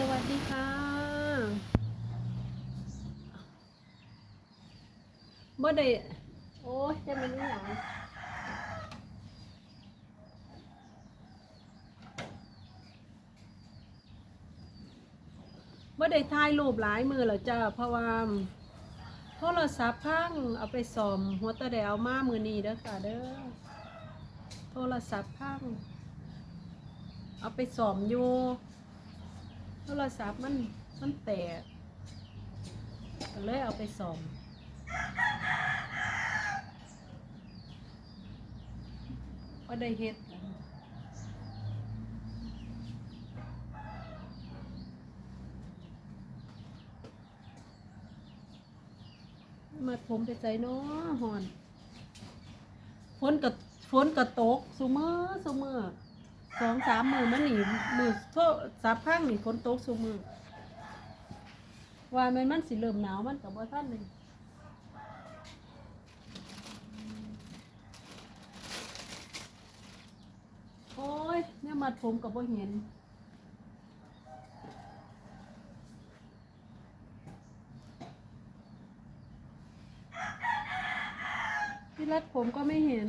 สวัสดีค่ะเมื่อใดโอ้ยจะเป็นอหย่างเมื่อใดถ่ายรูปหลายมือแล้วจ้า เพราะว่าโทรศัพท์พังเอาไปซ่อม หัวตะแดวมามือนี้เด้อค่ะเด้อ โทรศัพท์พังเอาไปซ่อมอยู่ โทรศัพท์มันมันแตกก็เลยเอาไปซ่อมก็ได้เฮ็ดมาผมไปใส่เนาะหอน ฝนกับฝนกับตกซุมือซุมือ สองสามมือมันหนีมือโทษสามข้างหนีฝนตกสูมือว่ามันมันสิเริ่มหนาวมันกับว่าท่านเลยโอ้ยเนี่ยมัดผมกับว่าเห็นที่รัดผมก็ไม่เห็น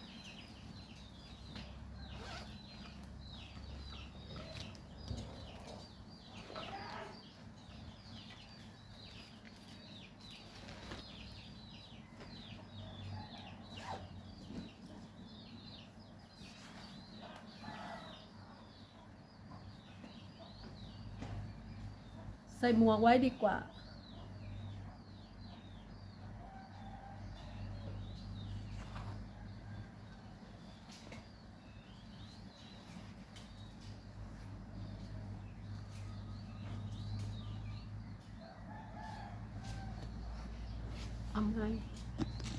ใส่หมวกไว้ดีกว่าทำไง